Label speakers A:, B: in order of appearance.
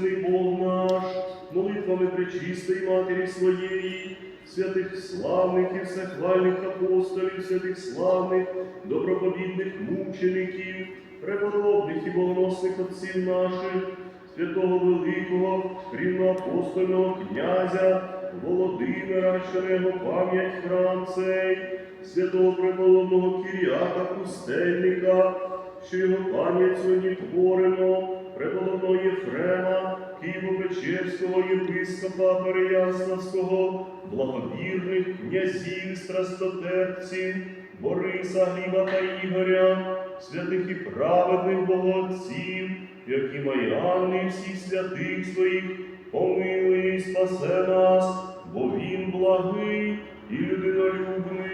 A: істинний Бог наш, молитвами пречистої Матері своєї, святих славних і всехвальних апостолів, святих славних, доброповідних мучеників, преподобних і богоносних отців наших, святого великого рівноапостольного князя Володимира, що пам'ять храм цей, святого преподобного Кіріака Пустельника, що його пам'ять сьогодні Єфрема, Києво-Печерського єпископа Переяславського, благовірних князів, страстотерпців, Бориса, Гліба та Ігоря, святих і праведних богоотців, які Маріани всіх святих своїх, помилуй і спасе нас, бо він благий і людинолюбний.